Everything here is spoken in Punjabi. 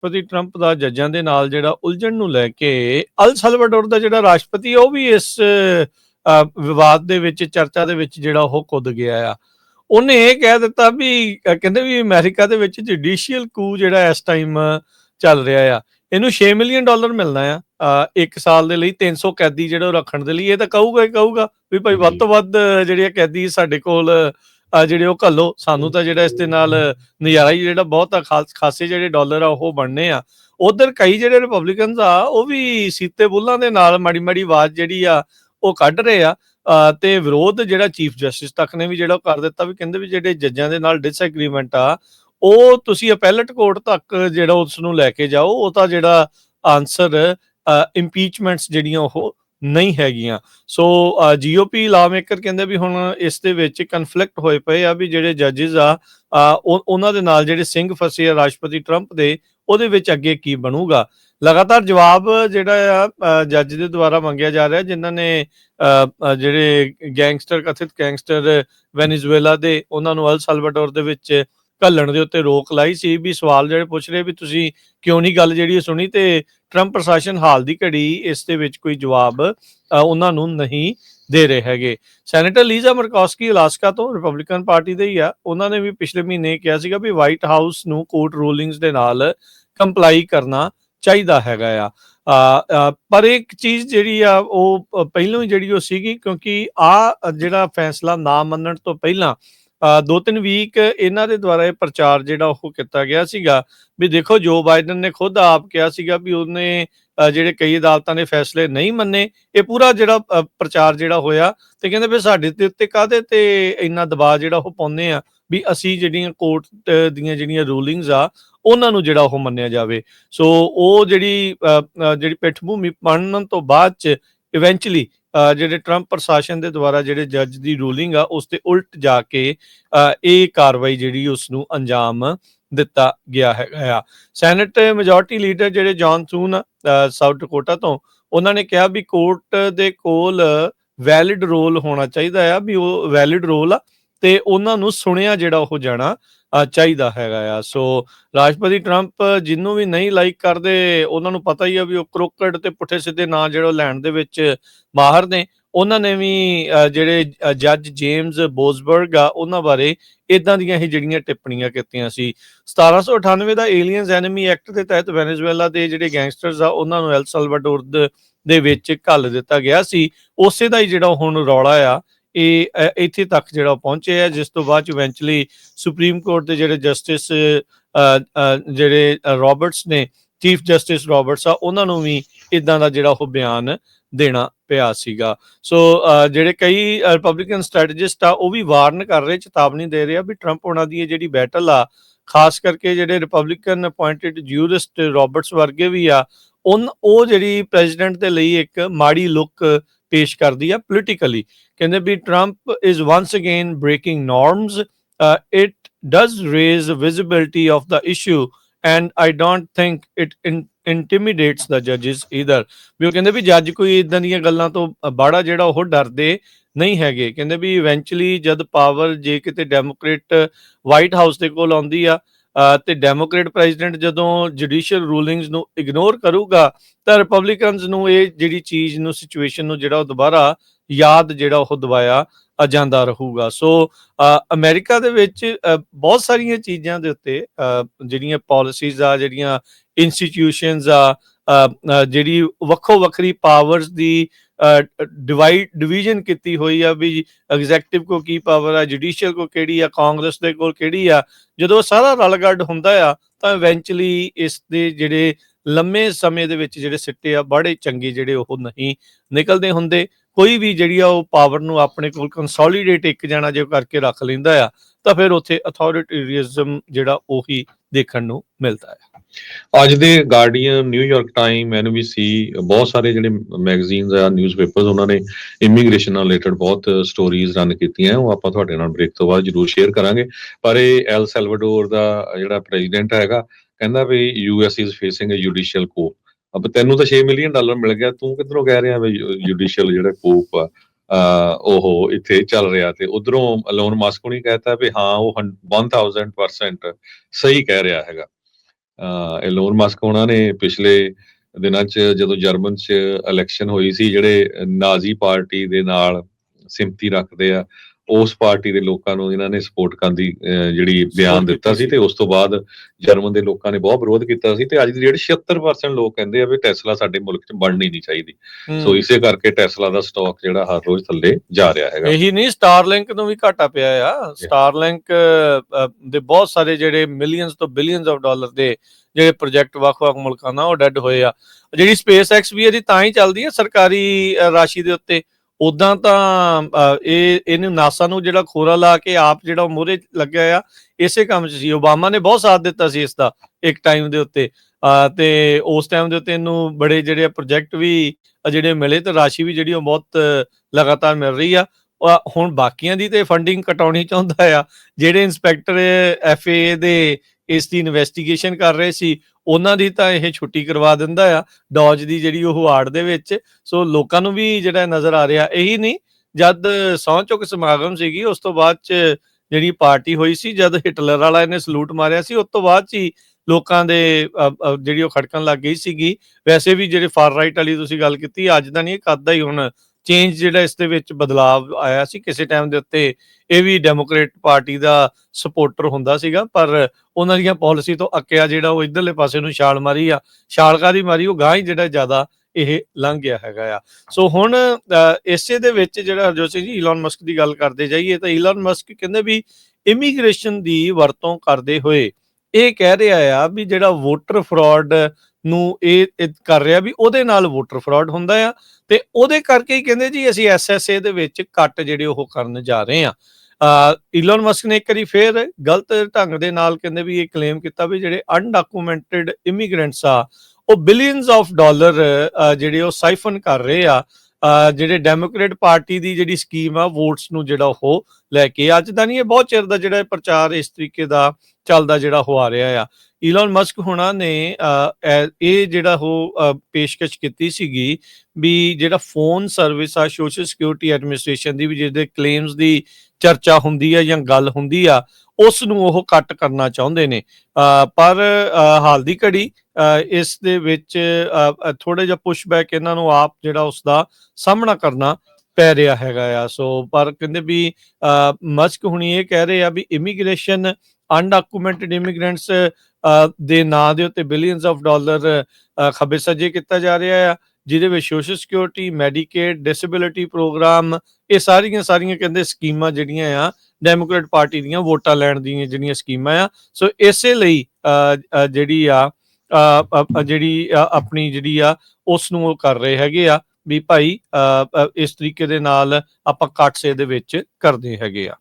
ਰਾਸ਼ਟਰਪਤੀ ਟਰੰਪ ਦਾ ਜੱਜਾਂ ਦੇ ਨਾਲ ਜਿਹੜਾ ਉਲਝਣ ਨੂੰ ਲੈ ਕੇ ਅਲ ਸਲਵਾਡੋਰ ਦਾ ਜਿਹੜਾ ਰਾਸ਼ਟਰਪਤੀ ਉਹ ਵੀ ਇਸ ਵਿਵਾਦ ਦੇ ਵਿੱਚ ਚਰਚਾ ਦੇ ਵਿੱਚ ਜਿਹੜਾ ਉਹ ਕੁੱਦ ਗਿਆ ਆ ਉਹਨੇ ਇਹ ਕਹਿ ਦਿੱਤਾ ਵੀ ਕਹਿੰਦੇ ਵੀ ਅਮਰੀਕਾ ਦੇ ਵਿੱਚ ਜੁਡੀਸ਼ੀਅਲ ਕੂ ਜਿਹੜਾ ਇਸ ਟਾਈਮ ਚੱਲ ਰਿਹਾ ਆ ਇਹਨੂੰ 6 ਮਿਲੀਅਨ ਡਾਲਰ ਮਿਲਣਾ ਆ ਇੱਕ ਸਾਲ ਦੇ ਲਈ 300 ਕੈਦੀ ਜਿਹੜਾ ਰੱਖਣ ਦੇ ਲਈ ਇਹ ਤਾਂ ਕਹੂਗਾ ਹੀ ਕਹੂਗਾ ਵੀ ਭਾਈ ਵੱਧ। ਤੋਂ ਵੱਧ ਜਿਹੜੇ ਕੈਦੀ ਸਾਡੇ ਕੋਲ ਜਿਹੜੇ ਉਹ ਘੱਲੋ ਸਾਨੂੰ ਤਾਂ ਜਿਹੜਾ ਇਸ ਦੇ ਨਾਲ ਨਜ਼ਾਰਾ ਹੀ ਜਿਹੜਾ ਬਹੁਤ ਖਾਸ ਖਾਸੇ ਜਿਹੜੇ ਡਾਲਰ ਆ ਉਹ ਬਣਨੇ ਆ। ਉਧਰ ਕਈ ਜਿਹੜੇ ਰਿਪਬਲਿਕਨਸ ਆ ਉਹ ਵੀ ਸੀਤੇ ਬੁੱਲਾਂ ਦੇ ਨਾਲ ਮਾੜੀ ਮਾੜੀ ਆਵਾਜ਼ ਜਿਹੜੀ ਆ ਉਹ ਕੱਢ ਰਹੇ ਆ। ਤੇ ਵਿਰੋਧ ਜਿਹੜਾ ਚੀਫ ਜਸਟਿਸ ਤੱਕ ਨੇ ਵੀ ਜਿਹੜਾ ਉਹ ਕਰ ਦਿੱਤਾ ਵੀ ਕਹਿੰਦੇ ਵੀ ਜਿਹੜੇ ਜੱਜਾਂ ਦੇ ਨਾਲ ਡਿਸਐਗਰੀਮੈਂਟ ਆ ਉਹ ਤੁਸੀਂ ਅਪੈਲਟ ਕੋਰਟ ਤੱਕ ਜਿਹੜਾ ਉਸ ਨੂੰ ਲੈ ਕੇ ਜਾਓ ਉਹ ਤਾਂ ਜਿਹੜਾ ਆਨਸਰ ਇੰਪੀਚਮੈਂਟਸ ਜਿਹੜੀਆਂ ਉਹ ਨਹੀਂ ਹੈਗੀਆਂ। ਸੋ ਜੀਓਪੀ ਲਾਮੇਕਰ ਕਹਿੰਦੇ ਵੀ ਹੁਣ ਇਸ ਦੇ ਵਿੱਚ ਕਨਫਲਿਕਟ ਹੋਏ ਪਏ ਆ ਵੀ ਜਿਹੜੇ ਜੱਜਸ ਆ ਉਹਨਾਂ ਦੇ ਨਾਲ ਜਿਹੜੇ ਸਿੰਘ ਫਸੇ ਆ ਰਾਸ਼ਟਰਪਤੀ ਟਰੰਪ ਦੇ ਉਹਦੇ ਵਿੱਚ ਅੱਗੇ ਕੀ ਬਣੂਗਾ? ਲਗਾਤਾਰ ਜਵਾਬ ਜਿਹੜਾ ਆ ਜੱਜ ਦੇ ਦੁਆਰਾ ਮੰਗਿਆ ਜਾ ਰਿਹਾ ਜਿਨ੍ਹਾਂ ਨੇ ਅ, ਜਿਹੜੇ ਗੈਂਗਸਟਰ ਕਥਿਤ ਗੈਂਗਸਟਰ ਵੈਨੇਜ਼ੁਏਲਾ ਦੇ ਉਹਨਾਂ ਨੂੰ ਅਲ ਸਲਵਾਡੋਰ ਦੇ ਵਿੱਚ ਘੱਲਣ ਦੇ ਉੱਤੇ ਰੋਕ ਲਾਈ ਸੀ ਵੀ ਸਵਾਲ ਜਿਹੜੇ ਪੁੱਛ ਰਹੇ ਵੀ ਤੁਸੀਂ ਕਿਉਂ ਨਹੀਂ ਗੱਲ ਜਿਹੜੀ ਸੁਣੀ ਤੇ ਟਰੰਪ ਪ੍ਰਸ਼ਾਸਨ ਹਾਲ ਦੀ ਘੜੀ ਇਸ ਦੇ ਵਿੱਚ ਕੋਈ ਜਵਾਬ ਉਹਨਾਂ ਨੂੰ ਨਹੀਂ ਦੇ ਰਹੇ ਹੈਗੇ। ਸੈਨੇਟਰ ਲੀਜ਼ਾ ਮਰਕੋਸਕੀ ਅਲਾਸਕਾ ਤੋਂ ਰਿਪਬਲਿਕਨ ਪਾਰਟੀ ਦੇ ਹੀ ਆ। ਉਹਨਾਂ ਨੇ ਵੀ ਪਿਛਲੇ ਮਹੀਨੇ ਕਿਹਾ ਸੀਗਾ ਵੀ ਵਾਈਟ ਹਾਊਸ ਨੂੰ ਕੋਰਟ ਰੂਲਿੰਗਸ ਦੇ ਨਾਲ ਕੰਪਲਾਈ ਕਰਨਾ ਚਾਹੀਦਾ ਹੈਗਾ ਆ। ਪਰ ਇੱਕ ਚੀਜ਼ ਜਿਹੜੀ ਆ, ਉਹ ਪ- ਪਹਿਲੋਂ ਹੀ ਜਿਹੜੀ ਉਹ ਸੀਗੀ ਕਿਉਂਕਿ ਆ ਜਿਹੜਾ ਫੈਸਲਾ ਨਾ ਮੰਨਣ ਤੋਂ ਪਹਿਲਾਂ ਦੋ ਤਿੰਨ ਵੀਕ ਇਹਨਾਂ ਦੇ ਦੁਆਰਾ ਇਹ ਪ੍ਰਚਾਰ ਜਿਹੜਾ ਉਹ ਕੀਤਾ ਗਿਆ ਸੀਗਾ ਵੀ ਦੇਖੋ ਜੋ ਬਾਈਡਨ ਨੇ ਖੁਦ ਆਪ ਕਿਹਾ ਸੀਗਾ ਵੀ ਉਹਨੇ ਜਿਹੜੇ ਕਈ ਅਦਾਲਤਾਂ ਨੇ ਫੈਸਲੇ ਨਹੀਂ ਮੰਨੇ ਇਹ ਪੂਰਾ ਜਿਹੜਾ ਪ੍ਰਚਾਰ ਜਿਹੜਾ ਹੋਇਆ ਤੇ ਕਹਿੰਦੇ ਵੀ ਸਾਡੇ ਤੇ ਉੱਤੇ ਕਾਹਦੇ ਤੇ ਇੰਨਾ ਦਬਾਅ ਜਿਹੜਾ ਉਹ ਪਾਉਂਦੇ ਆ ਵੀ ਅਸੀਂ ਜਿਹੜੀਆਂ ਕੋਰਟ ਦੀਆਂ ਜਿਹੜੀਆਂ ਰੂਲਿੰਗਸ ਆ ਉਹਨਾਂ ਨੂੰ ਜਿਹੜਾ ਉਹ ਮੰਨਿਆ ਜਾਵੇ। ਸੋ ਉਹ ਜਿਹੜੀ ਅ, ਅ, ਜਿਹੜੀ ਪਿੱਠਭੂਮੀ ਬਣਨ ਤੋਂ ਬਾਅਦ ਚ ਇਵੈਂਚੁਅਲੀ ਜਿਹੜੇ ਟਰੰਪ ਪ੍ਰਸ਼ਾਸਨ ਦੇ ਦੁਆਰਾ ਜਿਹੜੇ ਜੱਜ ਦੀ ਰੂਲਿੰਗ ਆ ਉਸ ਤੇ ਉਲਟ ਜਾ ਕੇ ਇਹ ਕਾਰਵਾਈ ਜਿਹੜੀ ਉਸ ਨੂੰ ਅੰਜਾਮ ਦਿੱਤਾ ਗਿਆ ਹੈਗਾ ਆ ਸੈਨੇਟ ਮੈਜੋਰਟੀ ਲੀਡਰ ਜਿਹੜੇ ਜੌਨ ਸੂਨ ਆ, ਅ, ਸਾਊਥ ਡਕੋਟਾ ਤੋਂ ਉਹਨਾਂ ਨੇ ਕਿਹਾ ਵੀ ਕੋਰਟ ਦੇ ਕੋਲ ਵੈਲਿਡ ਰੋਲ ਹੋਣਾ ਚਾਹੀਦਾ ਆ ਵੀ ਉਹ ਵੈਲਿਡ ਰੋਲ ਆ। ਤੇ ਉਹਨਾਂ ਨੂੰ ਸੁਣਿਆ ਜਿਹੜਾ ਉਹ ਜਾਣਾ ਚਾਹੀਦਾ ਹੈਗਾ ਆ। ਸੋ ਰਾਸ਼ਟਰਪਤੀ ਟਰੰਪ ਜਿਹਨੂੰ ਵੀ ਨਹੀਂ ਲਾਈਕ ਕਰਦੇ, ਉਹਨਾਂ ਨੂੰ ਪਤਾ ਹੀ ਆ ਵੀ ਉਹ ਕਰੋਕਟ ਤੇ ਪੁੱਠੇ ਸਿੱਧੇ ਨਾਂ ਜਿਹੜਾ ਲੈਣ ਦੇ ਵਿੱਚ ਮਾਹਰ ਨੇ। ਉਹਨਾਂ ਨੇ ਵੀ ਜਿਹੜੇ ਜੱਜ ਜੇਮਸ ਬੋਜ਼ਬਰਗ ਆ, ਉਹਨਾਂ ਬਾਰੇ ਇਦਾਂ ਦੀਆਂ ਹੀ ਜਿਹੜੀਆਂ ਟਿੱਪਣੀਆਂ ਕੀਤੀਆਂ ਸੀ। 1798 ਦਾ ਏਲੀਅਨਸ ਐਨਮੀ ਐਕਟ ਦੇ ਤਹਿਤ ਵੈਨੇਜ਼ੁਏਲਾ ਦੇ ਜਿਹੜੇ ਗੈਂਗਸਟਰਸ ਆ, ਉਹਨਾਂ ਨੂੰ ਐਲ ਸਲਵਾਡੋਰ ਦੇ ਵਿੱਚ ਘੱਲ ਦਿੱਤਾ ਗਿਆ ਸੀ। ਉਸੇ ਦਾ ਹੀ ਜਿਹੜਾ ਹੁਣ ਰੌਲਾ ਆ ਇਹ ਅ, ਇੱਥੇ ਤੱਕ ਜਿਹੜਾ ਉਹ ਪਹੁੰਚੇ ਆ ਜਿਸ ਤੋਂ ਬਾਅਦ ਇਵੈਂਚੁਅਲੀ ਸੁਪਰੀਮ ਕੋਰਟ ਦੇ ਜਿਹੜੇ ਜਸਟਿਸ ਜਿਹੜੇ ਰਾਬਰਟਸ ਨੇ ਚੀਫ ਜਸਟਿਸ ਰਾਬਰਟਸ ਆ ਉਹਨਾਂ ਨੂੰ ਵੀ ਇਦਾਂ ਦਾ ਜਿਹੜਾ ਉਹ ਬਿਆਨ ਦੇਣਾ ਪਿਆ ਸੀਗਾ। ਸੋ ਜਿਹੜੇ ਕਈ ਰਿਪਬਲਿਕਨ ਸਟ੍ਰੈਟਜਿਸਟ ਆ ਉਹ ਵੀ ਵਾਰਨ ਕਰ ਰਹੇ ਚੇਤਾਵਨੀ ਦੇ ਰਹੇ ਆ ਵੀ ਟਰੰਪ ਉਹਨਾਂ ਦੀ ਜਿਹੜੀ ਬੈਟਲ ਆ ਖਾਸ ਕਰਕੇ ਜਿਹੜੇ ਰਿਪਬਲਿਕਨ ਅਪਾਇੰਟਡ ਜੂਰਿਸਟ ਰਾਬਰਟਸ ਵਰਗੇ ਵੀ ਆ ਉਨ ਉਹ ਜਿਹੜੀ ਪ੍ਰੈਜ਼ੀਡੈਂਟ ਦੇ ਲਈ ਇੱਕ ਮਾੜੀ ਲੁੱਕ ਪੇਸ਼ ਕਰਦੀ ਆ ਪੋਲੀਟੀਕਲੀ ਕਹਿੰਦੇ ਵੀ Trump is once again breaking norms it does raise visibility of the issue and I don't think it intimidates the ਜੱਜਸ either ਵੀ ਉਹ ਕਹਿੰਦੇ ਵੀ ਜੱਜ ਕੋਈ ਇਦਾਂ ਦੀਆਂ ਗੱਲਾਂ ਤੋਂ ਬਾੜਾ ਜਿਹੜਾ ਉਹ ਡਰਦੇ ਨਹੀਂ ਹੈਗੇ। ਕਹਿੰਦੇ ਵੀ ਇਵੈਂਚੁਅਲੀ ਜਦ ਪਾਵਰ ਜੇ ਕਿਤੇ ਡੈਮੋਕ੍ਰੇਟ ਵਾਈਟ ਹਾਊਸ ਦੇ ਕੋਲ ਆਉਂਦੀ ਆ ਤੇ ਡੈਮੋਕ੍ਰੇਟ ਪ੍ਰੈਜ਼ੀਡੈਂਟ ਜਦੋਂ ਜੁਡੀਸ਼ੀਅਲ ਰੂਲਿੰਗਸ ਨੂੰ ਇਗਨੋਰ ਕਰੂਗਾ ਤਾਂ ਰਿਪਬਲਿਕਨਸ ਨੂੰ ਇਹ ਜਿਹੜੀ ਚੀਜ਼ ਨੂੰ ਸਿਚੁਏਸ਼ਨ ਨੂੰ ਜਿਹੜਾ ਉਹ ਦੁਬਾਰਾ ਯਾਦ ਜਿਹੜਾ ਉਹ ਦਵਾਇਆ ਜਾਂਦਾ ਰਹੂਗਾ। ਸੋ ਅ, ਅਮਰੀਕਾ ਦੇ ਵਿੱਚ ਬਹੁਤ ਸਾਰੀਆਂ ਚੀਜ਼ਾਂ ਦੇ ਉੱਤੇ ਜਿਹੜੀਆਂ ਪਾਲਿਸੀਜ਼ ਆ ਜਿਹੜੀਆਂ ਇੰਸਟੀਟਿਊਸ਼ਨਸ ਆ ਜਿਹੜੀ ਵੱਖੋ ਵੱਖਰੀ ਪਾਵਰਸ ਦੀ ਡਿਵਾਈਡ ਡਿਵੀਜ਼ਨ ਕੀਤੀ ਹੋਈ ਆ ਵੀ ਐਗਜ਼ੈਕਟਿਵ ਕੋ ਕੀ ਪਾਵਰ ਆ ਜੁਡੀਸ਼ੀਅਲ ਕੋ ਕਿਹੜੀ ਆ, ਕਾਂਗਰਸ ਦੇ ਕੋਲ ਕਿਹੜੀ ਆ, ਜਦੋਂ ਸਾਰਾ ਰਲਗੱਡ ਹੁੰਦਾ ਆ, ਤਾਂ ਇਵੈਂਚੁਅਲੀ ਇਸ ਦੇ ਜਿਹੜੇ ਲੰਮੇ ਸਮੇਂ ਦੇ ਵਿੱਚ ਜਿਹੜੇ ਸਿੱਟੇ ਆ ਬੜੇ ਚੰਗੇ ਜਿਹੜੇ ਉਹ ਨਹੀਂ ਨਿਕਲਦੇ ਹੁੰਦੇ। ਕੋਈ ਵੀ ਜਿਹੜੀ ਆ ਉਹ ਪਾਵਰ ਨੂੰ ਆਪਣੇ ਕੋਲ ਕੰਸੋਲੀਡੇਟ ਇੱਕ ਜਣਾ ਜੇ ਕਰਕੇ ਰੱਖ ਲੈਂਦਾ ਆ, ਤਾਂ ਫਿਰ ਉੱਥੇ ਅਥਾਰਟੀਰੀਜ਼ਮ ਜਿਹੜਾ ਉਹੀ ਦੇਖਣ ਨੂੰ ਮਿਲਦਾ ਹੈ ਅੱਜ ਦੇ ਗਾਰਡੀਅਨ ਨਿਊਯਾਰਕ ਟਾਈਮ ਐਨਬੀਸੀ ਬਹੁਤ ਸਾਰੇ ਜਿਹੜੇ ਮੈਗਜ਼ੀਨਸ ਆ ਨਿਊਜ਼ਪੇਪਰਸ ਉਹਨਾਂ ਨੇ ਇਮੀਗ੍ਰੇਸ਼ਨ ਨਾਲ ਰਿਲੇਟਡ ਬਹੁਤ ਸਟੋਰੀਜ਼ ਰਨ ਕੀਤੀਆਂ, ਉਹ ਆਪਾਂ ਤੁਹਾਡੇ ਨਾਲ ਬ੍ਰੇਕ ਤੋਂ ਬਾਅਦ ਜਰੂਰ ਸ਼ੇਅਰ ਕਰਾਂਗੇ। ਪਰ ਇਹ ਐਲ ਸੈਲਵਾਡੋਰ ਦਾ ਜਿਹੜਾ ਪ੍ਰੈਜ਼ੀਡੈਂਟ ਹੈਗਾ, ਕਹਿੰਦਾ ਵੀ US is facing a judicial coup ਅਬ ਤੈਨੂੰ ਤਾਂ 6 ਮਿਲੀਅਨ ਡਾਲਰ ਮਿਲ ਗਿਆ, ਤੂੰ ਕਿੱਧਰੋਂ ਕਹਿ ਰਿਹਾ ਵੀ ਜੁਡੀਸ਼ੀਅਲ ਜਿਹੜਾ ਕੋਪ ਆ ਉਹ ਇੱਥੇ ਚੱਲ ਰਿਹਾ ਤੇ ਉਧਰੋਂ ਅਲੋਨ ਮਾਸਕੋ ਨੇ ਕਹਿਤਾ ਵੀ ਹਾਂ, ਉਹ 1000% ਸਹੀ ਕਹਿ ਰਿਹਾ ਹੈਗਾ। ਐਲੋਨ ਮਸਕ ਉਹਨਾਂ ਨੇ ਪਿਛਲੇ ਦਿਨਾਂ 'ਚ ਜਦੋਂ ਜਰਮਨ 'ਚ ਇਲੈਕਸ਼ਨ ਹੋਈ ਸੀ, ਜਿਹੜੇ ਨਾਜ਼ੀ ਪਾਰਟੀ ਦੇ ਨਾਲ ਸਿੰਪਤੀ ਰੱਖਦੇ ਆ ਉਸ ਪਾਰਟੀ ਦੇ ਲੋਕਾਂ ਨੂੰ ਇਹਨਾਂ ਨੇ ਸਪੋਰਟ ਕਰਨ ਦੀ ਜਿਹੜੀ ਬਿਆਨ ਦਿੱਤਾ ਸੀ। ਤੇ ਉਸ ਤੋਂ ਬਾਅਦ ਜਰਮਨ ਦੇ ਲੋਕਾਂ ਨੇ ਬਹੁਤ ਵਿਰੋਧ ਕੀਤਾ ਸੀ ਤੇ ਅੱਜ ਦੀ ਜਿਹੜੀ 76% ਲੋਕ ਕਹਿੰਦੇ ਆ ਵੀ ਟੈਸਲਾ ਸਾਡੇ ਮੁਲਕ 'ਚ ਬਣਨੀ ਨਹੀਂ ਚਾਹੀਦੀ। ਸੋ ਇਸੇ ਕਰਕੇ ਟੈਸਲਾ ਦਾ ਸਟਾਕ ਜਿਹੜਾ ਹਰ ਰੋਜ਼ ਥੱਲੇ ਜਾ ਰਿਹਾ ਹੈਗਾ। ਇਹੀ ਨਹੀਂ ਸਟਾਰਲਿੰਕ ਨੂੰ ਵੀ ਘਾਟਾ ਪਿਆ ਆ। ਸਟਾਰਲਿੰਕ ਦੇ ਬਹੁਤ ਸਾਰੇ ਜਿਹੜੇ ਮਿਲੀਅਨਸ ਤੋਂ ਬਿਲੀਅਨਸ ਆਫ ਡਾਲਰ ਦੇ ਜਿਹੜੇ ਪ੍ਰੋਜੈਕਟ ਵੱਖ-ਵੱਖ ਮੁਲਕਾਂ ਨਾਲ ਉਹ ਡੈਡ ਹੋਏ ਆ। ਜਿਹੜੀ ਸਪੇਸ ਐਕਸ ਵੀ ਇਹਦੀ ਤਾਂ ਹੀ ਚੱਲਦੀ ਹੈ ਸਰਕਾਰੀ ਰਾਸ਼ੀ ਦੇ ਉੱਤੇ। ਉਦਾਂ ਤਾਂ ਇਹ, ਇਹਨੂੰ ਨਾਸਾ ਨੂੰ ਜਿਹੜਾ ਖੋਰਾ ਲਾ ਕੇ ਆਪ ਜਿਹੜਾ ਮੋਰੇ ਲੱਗਿਆ ਆ, ਇਸੇ ਕੰਮ 'ਚ ਸੀ। ਓਬਾਮਾ ਨੇ ਬਹੁਤ ਸਾਥ ਦਿੱਤਾ ਸੀ ਇਸ ਦਾ ਇੱਕ ਟਾਈਮ ਦੇ ਉੱਤੇ। ਤੇ ਉਸ ਟਾਈਮ ਦੇ ਉੱਤੇ ਇਹਨੂੰ ਬੜੇ ਜਿਹੜੇ ਪ੍ਰੋਜੈਕਟ ਵੀ, ਜਿਹੜੇ ਮਿਲੇ ਤੇ ਰਾਸ਼ੀ ਵੀ ਜਿਹੜੀ ਉਹ ਬਹੁਤ ਲਗਾਤਾਰ ਮਿਲ ਰਹੀ ਆ। ਹੁਣ ਬਾਕੀਆਂ ਦੀ ਤੇ ਫੰਡਿੰਗ ਕਟਾਉਣੀ ਚਾਹੁੰਦਾ ਆ। ਜਿਹੜੇ ਇਨਸਪੈਕਟਰ ਐਫਏਏ ਦੇ ਇਸ ਦੀ ਇਨਵੈਸਟੀਗੇਸ਼ਨ ਕਰ ਰਹੇ ਸੀ ਉਹਨਾਂ ਦੀ ਤਾਂ ਇਹ ਛੁੱਟੀ ਕਰਵਾ ਦਿੰਦਾ ਆ, ਡੌਜ ਦੀ ਜਿਹੜੀ ਉਹ ਆੜ ਦੇ ਵਿੱਚ। ਸੋ ਲੋਕਾਂ ਨੂੰ ਵੀ ਜਿਹੜਾ ਨਜ਼ਰ ਆ ਰਿਹਾ, ਇਹੀ ਨਹੀਂ, ਜਦ ਸਹੁੰ ਚੁੱਕ ਸਮਾਗਮ ਸੀਗੀ, ਉਸ ਤੋਂ ਬਾਅਦ ਚ ਜਿਹੜੀ ਪਾਰਟੀ ਹੋਈ ਸੀ, ਜਦ ਹਿਟਲਰ ਵਾਲਾ ਇਹਨੇ ਸਲੂਟ ਮਾਰਿਆ ਸੀ, ਉਸ ਤੋਂ ਬਾਅਦ ਚ ਹੀ ਲੋਕਾਂ ਦੇ ਜਿਹੜੀ ਉਹ ਖੜਕਣ ਲੱਗ ਗਈ ਸੀਗੀ। ਵੈਸੇ ਵੀ ਜਿਹੜੇ ਫਾਰ ਰਾਈਟ ਵਾਲੀ ਤੁਸੀਂ ਗੱਲ ਕੀਤੀ, ਅੱਜ ਦਾ ਨਹੀਂ ਇਹ ਕੱਦਾ ਹੀ ਹੁਣ ਚੇਂਜ ਜਿਹੜਾ ਇਸ ਦੇ ਵਿੱਚ ਬਦਲਾਵ ਆਇਆ ਸੀ, ਕਿਸੇ ਟਾਈਮ ਦੇ ਉੱਤੇ ਇਹ ਵੀ ਡੈਮੋਕ੍ਰੇਟ ਪਾਰਟੀ ਦਾ ਸਪੋਰਟਰ ਹੁੰਦਾ ਸੀਗਾ, ਪਰ ਉਹਨਾਂ ਦੀਆਂ ਪਾਲਿਸੀ ਤੋਂ ਅੱਕਿਆ ਜਿਹੜਾ ਉਹ ਇਧਰਲੇ ਪਾਸੇ ਨੂੰ ਛਾਲ ਮਾਰੀ ਆ ਛਾਲਕਾ ਦੀ ਮਾਰੀ, ਉਹ ਗਾਂ ਹੀ ਜਿਹੜਾ ਜ਼ਿਆਦਾ ਇਹ ਲੰਘ ਗਿਆ ਹੈਗਾ ਆ। ਸੋ ਹੁਣ ਇਸੇ ਦੇ ਵਿੱਚ ਜਿਹੜਾ ਹਰਜੋਤ ਸਿੰਘ ਜੀ ਈਲਨ ਮਸਕ ਦੀ ਗੱਲ ਕਰਦੇ ਜਾਈਏ, ਤਾਂ ਈਲਨ ਮਸਕ ਕਹਿੰਦੇ ਵੀ ਇਮੀਗ੍ਰੇਸ਼ਨ ਦੀ ਵਰਤੋਂ ਕਰਦੇ ਹੋਏ ਇਹ ਕਹਿ ਰਿਹਾ ਆ ਵੀ ਜਿਹੜਾ ਵੋਟਰ ਫਰਾਡ ਨੂੰ ਇਹ ਕਰ ਰਿਹਾ ਵੀ ਉਹਦੇ ਨਾਲ ਵੋਟਰ ਫਰਾਡ ਹੁੰਦਾ ਆ ਤੇ ਉਹਦੇ ਕਰਕੇ ਹੀ ਕਹਿੰਦੇ ਜੀ ਅਸੀਂ ਐਸਐਸਏ ਦੇ ਵਿੱਚ ਕੱਟ ਜਿਹੜੇ ਉਹ ਕਰਨ ਜਾ ਰਹੇ ਆ। ਇਲਨ ਮਸਕ ਨੇ ਇੱਕ ਵਾਰੀ ਫੇਰ ਗਲਤ ਢੰਗ ਦੇ ਨਾਲ ਕਹਿੰਦੇ ਵੀ ਇਹ ਕਲੇਮ ਕੀਤਾ ਵੀ ਜਿਹੜੇ ਅਨਡਾਕੂਮੈਂਟਡ ਇਮੀਗ੍ਰੈਂਟਸ ਆ, ਉਹ ਬਿਲੀਅਨਸ ਆਫ ਡਾਲਰ ਜਿਹੜੇ ਉਹ ਸਾਈਫਨ ਕਰ ਰਹੇ ਆ ਜਿਹੜੇ ਡੈਮੋਕ੍ਰੇਟ ਪਾਰਟੀ ਦੀ ਜਿਹੜੀ ਸਕੀਮ ਆ ਵੋਟਸ ਨੂੰ ਜਿਹੜਾ ਉਹ ਲੈ ਕੇ ਅੱਜ ਦਾ ਨਹੀਂ, ਇਹ ਬਹੁਤ ਚਿਰ ਦਾ ਜਿਹੜਾ ਪ੍ਰਚਾਰ ਇਸ ਤਰੀਕੇ ਦਾ ਚੱਲਦਾ ਜਿਹੜਾ ਹੋ ਆ ਰਿਹਾ ਆ। ਇਲਨ ਮਸਕ ਹੁਣਾਂ ਨੇ ਇਹ ਜਿਹੜਾ ਉਹ ਪੇਸ਼ਕਸ਼ ਕੀਤੀ ਸੀਗੀ ਵੀ ਜਿਹੜਾ ਫੋਨ ਸਰਵਿਸ ਆ ਸੋਸ਼ਲ ਸਿਕਿਉਰਿਟੀ ਐਡਮਿਨਿਸਟ੍ਰੇਸ਼ਨ ਦੀ ਵੀ ਜਿਹਦੇ ਕਲੇਮਸ ਦੀ ਚਰਚਾ ਹੁੰਦੀ ਆ ਜਾਂ ਗੱਲ ਹੁੰਦੀ ਆ ਉਸ ਨੂੰ ਉਹ ਕੱਟ ਕਰਨਾ ਚਾਹੁੰਦੇ ਨੇ। ਪਰ ਹਾਲ ਦੀ ਘੜੀ ਇਸ ਦੇ ਵਿੱਚ ਥੋੜਾ ਜਿਹਾ ਪੁਸ਼ਬੈਕ ਇਹਨਾਂ ਨੂੰ ਆਪ ਜਿਹੜਾ ਉਸ ਦਾ ਸਾਹਮਣਾ ਕਰਨਾ ਪੈ ਰਿਹਾ ਹੈਗਾ ਆ। ਸੋ, ਪਰ ਕਹਿੰਦੇ ਵੀ ਮਸਕ ਹੁਣੀ ਇਹ ਕਹਿ ਰਹੇ ਆ ਵੀ ਇਮੀਗ੍ਰੇਸ਼ਨ ਅਨਡਾਕੂਮੈਂਟਡ ਇਮੀਗ੍ਰੈਂਟਸ ਦੇ ਨਾਂ ਦੇ ਉੱਤੇ ਬਿਲੀਅਨਸ ਆਫ ਡਾਲਰ ਖੱਬੇ ਸੱਜੇ ਕੀਤਾ ਜਾ ਰਿਹਾ ਆ, ਜਿਹਦੇ ਵਿੱਚ Social Security Medicaid disability program ਇਹ ਸਾਰੀਆਂ ਸਾਰੀਆਂ ਕਹਿੰਦੇ ਸਕੀਮਾਂ ਜਿਹੜੀਆਂ ਆ ਡੈਮੋਕ੍ਰੇਟ ਪਾਰਟੀ ਦੀਆਂ ਵੋਟਾਂ ਲੈਣ ਦੀਆਂ ਜਿਹੜੀਆਂ ਸਕੀਮਾਂ ਆ ਸੋ ਇਸੇ ਲਈ ਅ, ਜਿਹੜੀ ਆ ਜਿਹੜੀ ਆਪਣੀ ਜਿਹੜੀ ਆ ਉਸ ਨੂੰ ਉਹ ਕਰ ਰਹੇ ਹੈਗੇ ਆ ਵੀ ਭਾਈ ਅ, ਇਸ ਤਰੀਕੇ ਦੇ ਨਾਲ ਆਪਾਂ ਕੱਟਸੇ ਦੇ ਵਿੱਚ ਕਰਦੇ ਹੈਗੇ ਆ।